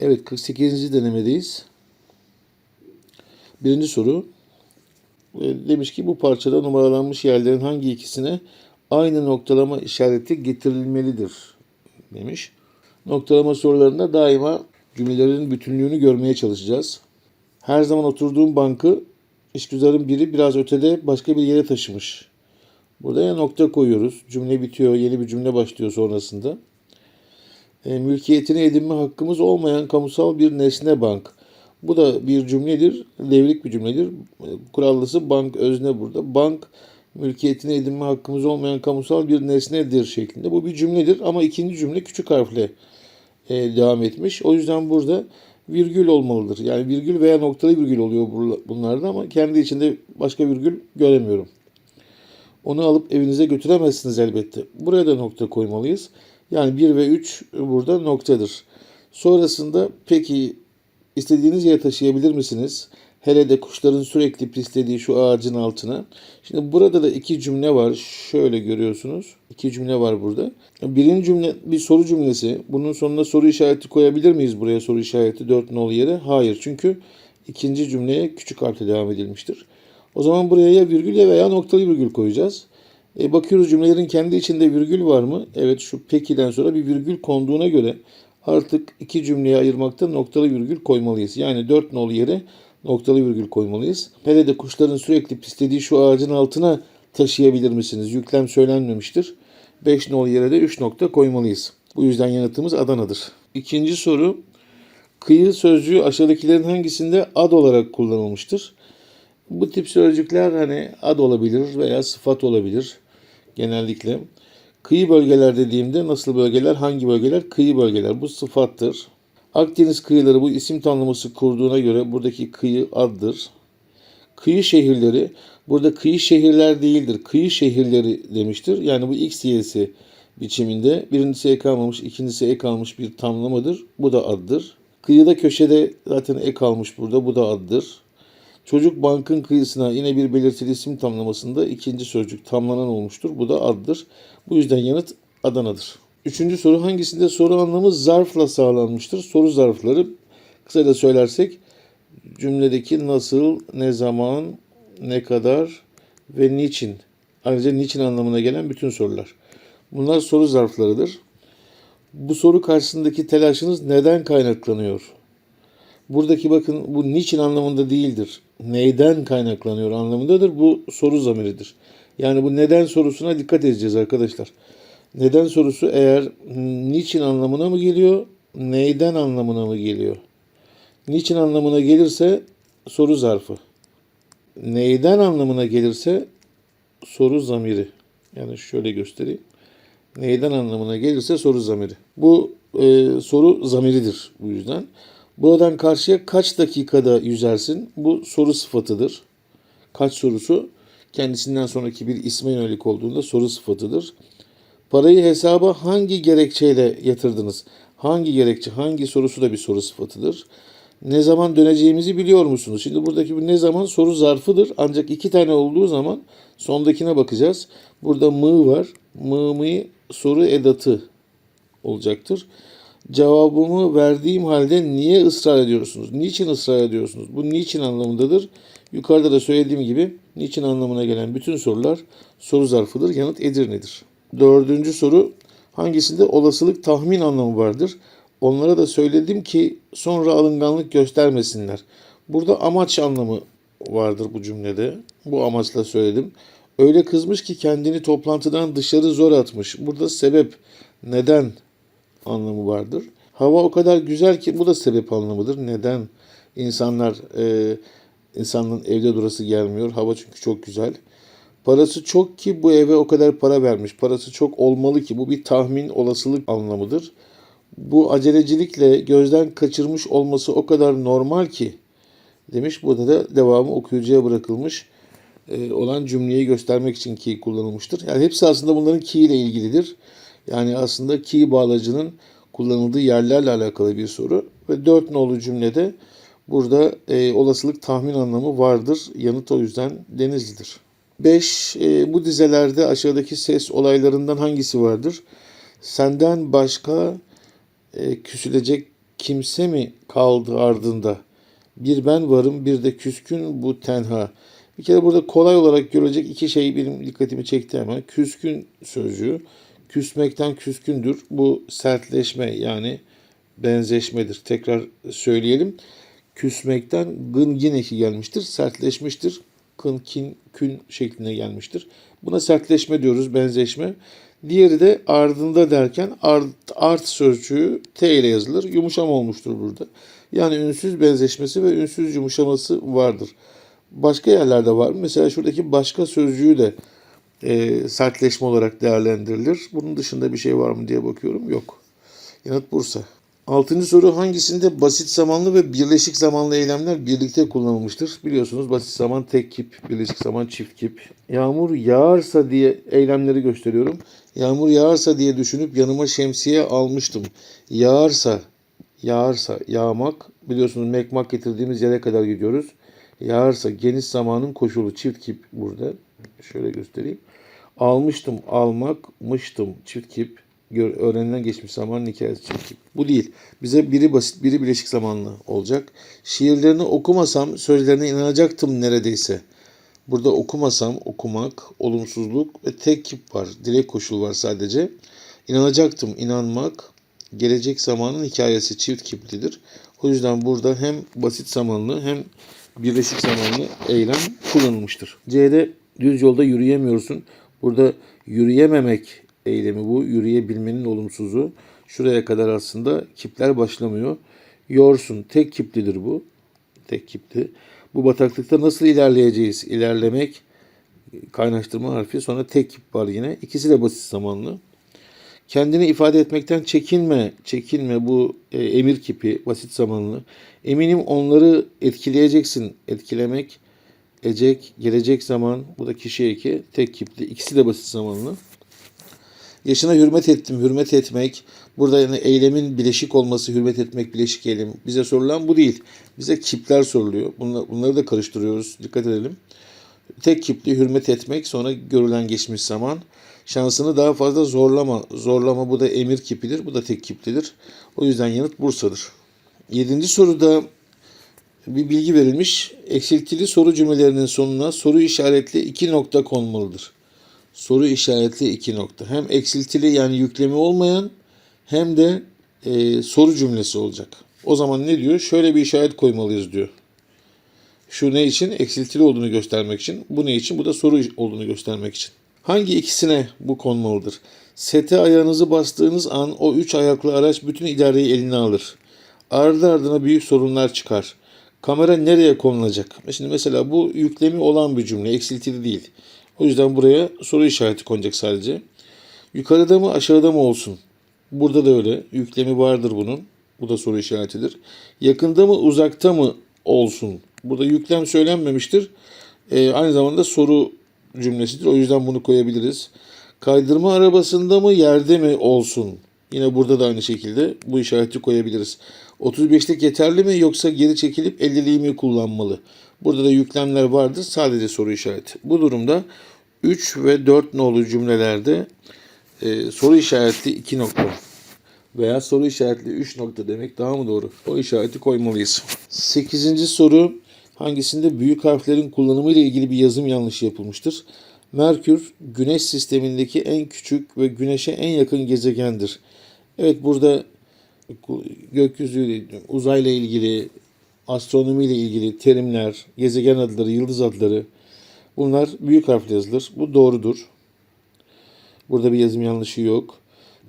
Evet 48. denemedeyiz. Birinci soru. E, Demiş ki bu parçada numaralanmış yerlerin hangi ikisine aynı noktalama işareti getirilmelidir demiş. Noktalama sorularında daima cümlelerin bütünlüğünü görmeye çalışacağız. Her zaman oturduğum bankı işgüzarın biri biraz ötede başka bir yere taşımış. Burada ya nokta koyuyoruz. Cümle bitiyor, yeni bir cümle başlıyor sonrasında. E, mülkiyetini edinme hakkımız olmayan kamusal bir nesne bank. Bu da bir cümledir, devrik bir cümledir. Kurallısı bank özne burada. Bank mülkiyetini edinme hakkımız olmayan kamusal bir nesnedir şeklinde. Bu bir cümledir ama ikinci cümle küçük harfle e, devam etmiş. O yüzden burada virgül olmalıdır. Yani virgül veya noktalı virgül oluyor bunlarda ama kendi içinde başka virgül göremiyorum. Onu alıp evinize götüremezsiniz elbette. Buraya da nokta koymalıyız. Yani 1 ve 3 burada noktadır. Sonrasında peki istediğiniz yere taşıyabilir misiniz? Hele de kuşların sürekli pislediği şu ağacın altına. Şimdi burada da iki cümle var. Şöyle görüyorsunuz. İki cümle var burada. Birinci cümle bir soru cümlesi. Bunun sonuna soru işareti koyabilir miyiz buraya soru işareti 4 nolu yere? Hayır. Çünkü ikinci cümleye küçük harfle devam edilmiştir. O zaman buraya ya virgül ya veya noktalı virgül koyacağız. E, bakıyoruz cümlelerin kendi içinde virgül var mı? Evet şu peki'den sonra bir virgül konduğuna göre artık iki cümleye ayırmakta noktalı virgül koymalıyız. Yani dört nolu yere noktalı virgül koymalıyız. Hele de kuşların sürekli pislediği şu ağacın altına taşıyabilir misiniz? Yüklem söylenmemiştir. 5 nolu yere de 3 nokta koymalıyız. Bu yüzden yanıtımız Adana'dır. İkinci soru. Kıyı sözcüğü aşağıdakilerin hangisinde ad olarak kullanılmıştır? Bu tip sözcükler hani ad olabilir veya sıfat olabilir genellikle. Kıyı bölgeler dediğimde nasıl bölgeler, hangi bölgeler? Kıyı bölgeler. Bu sıfattır. Akdeniz kıyıları bu isim tanımlaması kurduğuna göre buradaki kıyı addır. Kıyı şehirleri, burada kıyı şehirler değildir. Kıyı şehirleri demiştir. Yani bu X biçiminde. Birincisi ek almamış, ikincisi ek almış bir tamlamadır. Bu da addır. Kıyıda köşede zaten ek almış burada. Bu da addır. Çocuk bankın kıyısına yine bir belirtili isim tamlamasında ikinci sözcük tamlanan olmuştur. Bu da addır. Bu yüzden yanıt Adana'dır. Üçüncü soru hangisinde soru anlamı zarfla sağlanmıştır? Soru zarfları kısaca söylersek cümledeki nasıl, ne zaman, ne kadar ve niçin. Ayrıca niçin anlamına gelen bütün sorular. Bunlar soru zarflarıdır. Bu soru karşısındaki telaşınız neden kaynaklanıyor? Buradaki bakın bu niçin anlamında değildir. Neyden kaynaklanıyor anlamındadır. Bu soru zamiridir. Yani bu neden sorusuna dikkat edeceğiz arkadaşlar. Neden sorusu eğer niçin anlamına mı geliyor, neyden anlamına mı geliyor? Niçin anlamına gelirse soru zarfı. Neyden anlamına gelirse soru zamiri. Yani şöyle göstereyim. Neyden anlamına gelirse soru zamiri. Bu e, soru zamiridir bu yüzden. Buradan karşıya kaç dakikada yüzersin? Bu soru sıfatıdır. Kaç sorusu kendisinden sonraki bir isme yönelik olduğunda soru sıfatıdır. Parayı hesaba hangi gerekçeyle yatırdınız? Hangi gerekçe, hangi sorusu da bir soru sıfatıdır. Ne zaman döneceğimizi biliyor musunuz? Şimdi buradaki bu ne zaman soru zarfıdır. Ancak iki tane olduğu zaman sondakine bakacağız. Burada mı var. Mı mı soru edatı olacaktır. Cevabımı verdiğim halde niye ısrar ediyorsunuz? Niçin ısrar ediyorsunuz? Bu niçin anlamındadır. Yukarıda da söylediğim gibi niçin anlamına gelen bütün sorular soru zarfıdır. Yanıt Edirne'dir. Dördüncü soru hangisinde olasılık tahmin anlamı vardır? Onlara da söyledim ki sonra alınganlık göstermesinler. Burada amaç anlamı vardır bu cümlede. Bu amaçla söyledim. Öyle kızmış ki kendini toplantıdan dışarı zor atmış. Burada sebep, neden anlamı vardır. Hava o kadar güzel ki bu da sebep anlamıdır. Neden insanlar e, insanın evde durası gelmiyor? Hava çünkü çok güzel. Parası çok ki bu eve o kadar para vermiş. Parası çok olmalı ki bu bir tahmin olasılık anlamıdır. Bu acelecilikle gözden kaçırmış olması o kadar normal ki demiş. Burada da devamı okuyucuya bırakılmış e, olan cümleyi göstermek için ki kullanılmıştır. Yani hepsi aslında bunların ki ile ilgilidir. Yani aslında ki bağlacının kullanıldığı yerlerle alakalı bir soru. Ve dört nolu cümlede burada e, olasılık tahmin anlamı vardır. Yanıt o yüzden Denizli'dir. 5. E, bu dizelerde aşağıdaki ses olaylarından hangisi vardır? Senden başka e, küsülecek kimse mi kaldı ardında? Bir ben varım bir de küskün bu tenha. Bir kere burada kolay olarak görülecek iki şey benim dikkatimi çekti hemen. Küskün sözcüğü. Küsmekten küskündür. Bu sertleşme yani benzeşmedir. Tekrar söyleyelim. Küsmekten gın gin eki gelmiştir. Sertleşmiştir. Kın, kin, kün şeklinde gelmiştir. Buna sertleşme diyoruz, benzeşme. Diğeri de ardında derken art, art sözcüğü T ile yazılır. Yumuşama olmuştur burada. Yani ünsüz benzeşmesi ve ünsüz yumuşaması vardır. Başka yerlerde var? Mesela şuradaki başka sözcüğü de e, sertleşme olarak değerlendirilir. Bunun dışında bir şey var mı diye bakıyorum. Yok. Yanıt Bursa. Altıncı soru hangisinde basit zamanlı ve birleşik zamanlı eylemler birlikte kullanılmıştır? Biliyorsunuz basit zaman tek kip, birleşik zaman çift kip. Yağmur yağarsa diye eylemleri gösteriyorum. Yağmur yağarsa diye düşünüp yanıma şemsiye almıştım. Yağarsa, yağarsa, yağmak. Biliyorsunuz mekmak getirdiğimiz yere kadar gidiyoruz. Yağarsa geniş zamanın koşulu çift kip burada. Şöyle göstereyim. Almıştım, almakmıştım çift kip. Öğrenilen geçmiş zamanın hikayesi çift kip. Bu değil. Bize biri basit, biri bileşik zamanlı olacak. Şiirlerini okumasam sözlerine inanacaktım neredeyse. Burada okumasam okumak, olumsuzluk ve tek kip var. Dilek koşulu var sadece. İnanacaktım, inanmak, gelecek zamanın hikayesi çift kiplidir. O yüzden burada hem basit zamanlı hem birleşik zamanlı eylem kullanılmıştır. C'de düz yolda yürüyemiyorsun. Burada yürüyememek eylemi bu. Yürüyebilmenin olumsuzu. Şuraya kadar aslında kipler başlamıyor. Yorsun. Tek kiplidir bu. Tek kipli. Bu bataklıkta nasıl ilerleyeceğiz? İlerlemek kaynaştırma harfi. Sonra tek kip var yine. İkisi de basit zamanlı. Kendini ifade etmekten çekinme, çekinme bu e, emir kipi, basit zamanlı. Eminim onları etkileyeceksin, etkilemek, ecek, gelecek zaman, bu da kişi eki, tek kipli. İkisi de basit zamanlı. Yaşına hürmet ettim, hürmet etmek. Burada yani eylemin bileşik olması, hürmet etmek, bileşik eylem. Bize sorulan bu değil. Bize kipler soruluyor. Bunları, bunları da karıştırıyoruz. Dikkat edelim. Tek kipli hürmet etmek, sonra görülen geçmiş zaman. Şansını daha fazla zorlama. Zorlama bu da emir kipidir. Bu da tek kiplidir. O yüzden yanıt Bursa'dır. Yedinci soruda bir bilgi verilmiş. Eksiltili soru cümlelerinin sonuna soru işaretli iki nokta konmalıdır. Soru işaretli iki nokta. Hem eksiltili yani yüklemi olmayan hem de e, soru cümlesi olacak. O zaman ne diyor? Şöyle bir işaret koymalıyız diyor. Şu ne için? Eksiltili olduğunu göstermek için. Bu ne için? Bu da soru olduğunu göstermek için. Hangi ikisine bu konmalıdır? Sete ayağınızı bastığınız an o üç ayaklı araç bütün idareyi eline alır. Ardı ardına büyük sorunlar çıkar. Kamera nereye konulacak? Şimdi mesela bu yüklemi olan bir cümle, eksiltili değil. O yüzden buraya soru işareti konacak sadece. Yukarıda mı aşağıda mı olsun? Burada da öyle. Yüklemi vardır bunun. Bu da soru işaretidir. Yakında mı uzakta mı olsun? Burada yüklem söylenmemiştir. Ee, aynı zamanda soru cümlesidir. O yüzden bunu koyabiliriz. Kaydırma arabasında mı yerde mi olsun? Yine burada da aynı şekilde bu işareti koyabiliriz. 35'lik yeterli mi yoksa geri çekilip 50'liği mi kullanmalı? Burada da yüklemler vardır. Sadece soru işareti. Bu durumda 3 ve 4 nolu cümlelerde e, soru işaretli 2 nokta veya soru işaretli 3 nokta demek daha mı doğru? O işareti koymalıyız. 8. soru hangisinde büyük harflerin kullanımı ile ilgili bir yazım yanlışı yapılmıştır? Merkür, Güneş sistemindeki en küçük ve Güneş'e en yakın gezegendir. Evet burada gökyüzü, uzayla ilgili, astronomi ile ilgili terimler, gezegen adları, yıldız adları bunlar büyük harfle yazılır. Bu doğrudur. Burada bir yazım yanlışı yok.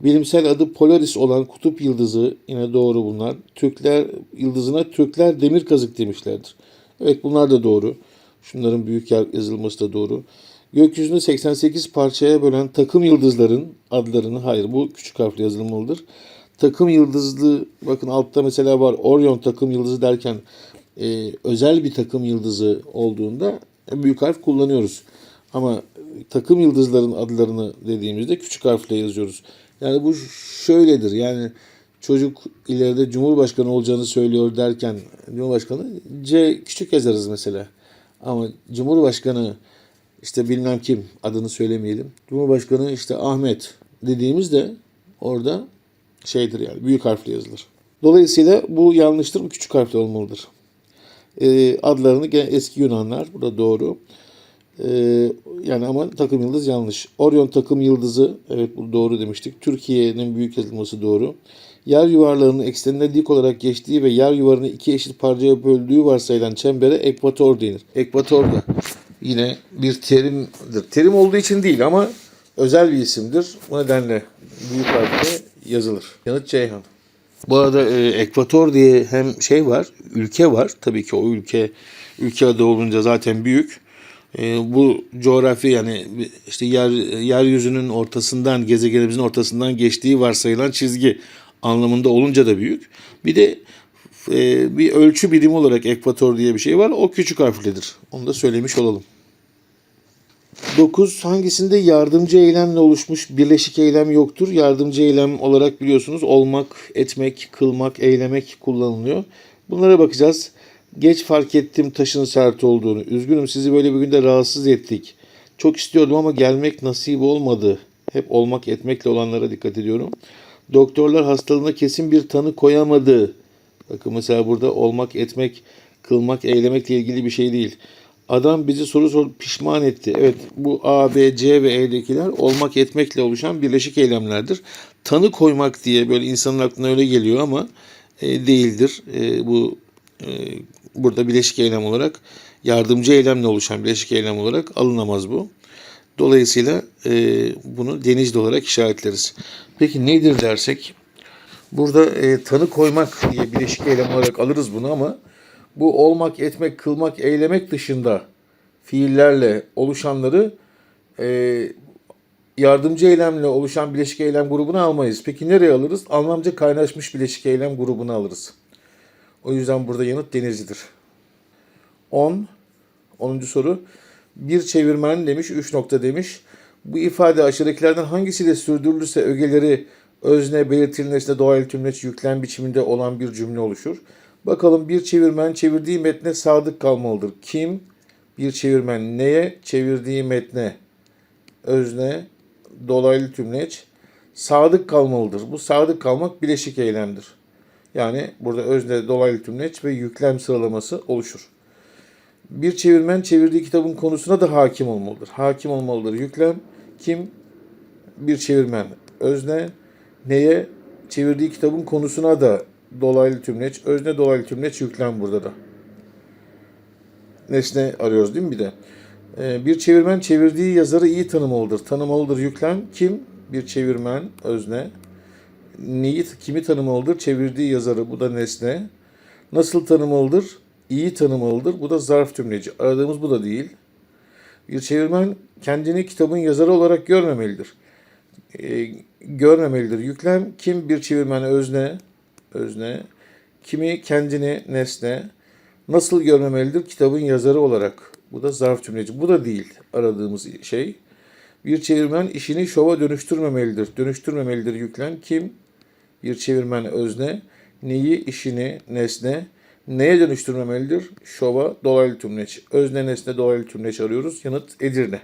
Bilimsel adı Polaris olan kutup yıldızı yine doğru bunlar. Türkler yıldızına Türkler demir kazık demişlerdir. Evet bunlar da doğru. Şunların büyük yazılması da doğru. Gökyüzünü 88 parçaya bölen takım yıldızların adlarını hayır bu küçük harfle yazılmalıdır. Takım yıldızlı bakın altta mesela var Orion takım yıldızı derken e, özel bir takım yıldızı olduğunda büyük harf kullanıyoruz. Ama takım yıldızların adlarını dediğimizde küçük harfle yazıyoruz. Yani bu şöyledir. Yani çocuk ileride Cumhurbaşkanı olacağını söylüyor derken Cumhurbaşkanı C küçük yazarız mesela. Ama Cumhurbaşkanı işte bilmem kim adını söylemeyelim. Cumhurbaşkanı işte Ahmet dediğimizde orada şeydir yani büyük harfle yazılır. Dolayısıyla bu yanlıştır. Bu küçük harfli olmalıdır. Ee, adlarını eski Yunanlar. Bu da doğru. Ee, yani ama takım yıldız yanlış. Orion takım yıldızı. Evet bu doğru demiştik. Türkiye'nin büyük yazılması doğru. Yer yuvarlarının eksenine dik olarak geçtiği ve yer yuvarını iki eşit parçaya böldüğü varsayılan çembere ekvator denir. Ekvator da yine bir terimdir. Terim olduğu için değil ama özel bir isimdir. Bu nedenle büyük harfle yazılır. Yanıt Ceyhan. Bu arada e, Ekvator diye hem şey var, ülke var. Tabii ki o ülke ülke adı olunca zaten büyük. E, bu coğrafi yani işte yer yeryüzünün ortasından, gezegenimizin ortasından geçtiği varsayılan çizgi anlamında olunca da büyük. Bir de e, bir ölçü birimi olarak ekvator diye bir şey var. O küçük harflidir. Onu da söylemiş olalım. 9. Hangisinde yardımcı eylemle oluşmuş birleşik eylem yoktur? Yardımcı eylem olarak biliyorsunuz olmak, etmek, kılmak, eylemek kullanılıyor. Bunlara bakacağız. Geç fark ettim taşın sert olduğunu. Üzgünüm sizi böyle bir günde rahatsız ettik. Çok istiyordum ama gelmek nasip olmadı. Hep olmak etmekle olanlara dikkat ediyorum. Doktorlar hastalığına kesin bir tanı koyamadı. Bakın mesela burada olmak, etmek, kılmak, eylemekle ilgili bir şey değil. Adam bizi soru sorup pişman etti. Evet bu A, B, C ve E'dekiler olmak etmekle oluşan birleşik eylemlerdir. Tanı koymak diye böyle insanın aklına öyle geliyor ama e, değildir. E, bu e, burada bileşik eylem olarak yardımcı eylemle oluşan bileşik eylem olarak alınamaz bu. Dolayısıyla e, bunu denizli olarak işaretleriz. Peki nedir dersek? Burada e, tanı koymak diye bileşik eylem olarak alırız bunu ama bu olmak, etmek, kılmak, eylemek dışında fiillerle oluşanları e, yardımcı eylemle oluşan bileşik eylem grubuna almayız. Peki nereye alırız? Anlamca kaynaşmış bileşik eylem grubuna alırız. O yüzden burada yanıt denizlidir. 10. 10. soru. Bir çevirmen demiş, 3 nokta demiş. Bu ifade aşağıdakilerden hangisiyle sürdürülürse ögeleri özne, belirtilen nesne, doğal tümleç, yüklem biçiminde olan bir cümle oluşur. Bakalım bir çevirmen çevirdiği metne sadık kalmalıdır. Kim? Bir çevirmen neye? Çevirdiği metne. Özne, dolaylı tümleç. Sadık kalmalıdır. Bu sadık kalmak bileşik eylemdir. Yani burada özne, dolaylı tümleç ve yüklem sıralaması oluşur. Bir çevirmen çevirdiği kitabın konusuna da hakim olmalıdır. Hakim olmalıdır. Yüklem kim? Bir çevirmen. Özne neye? Çevirdiği kitabın konusuna da dolaylı tümleç. Özne dolaylı tümleç yüklem burada da. Nesne arıyoruz değil mi bir de? Ee, bir çevirmen çevirdiği yazarı iyi tanımalıdır. Tanımalıdır yüklem. Kim? Bir çevirmen, özne. Neyi, kimi tanımalıdır? Çevirdiği yazarı. Bu da nesne. Nasıl tanımalıdır? İyi tanımalıdır. Bu da zarf tümleci. Aradığımız bu da değil. Bir çevirmen kendini kitabın yazarı olarak görmemelidir. Ee, görmemelidir. Yüklem kim? Bir çevirmen özne özne, kimi kendini nesne, nasıl görmemelidir kitabın yazarı olarak. Bu da zarf cümleci. Bu da değil aradığımız şey. Bir çevirmen işini şova dönüştürmemelidir. Dönüştürmemelidir yüklem. Kim? Bir çevirmen özne. Neyi, işini, nesne. Neye dönüştürmemelidir? Şova, dolaylı tümleç. Özne, nesne, dolaylı tümleç arıyoruz. Yanıt Edirne.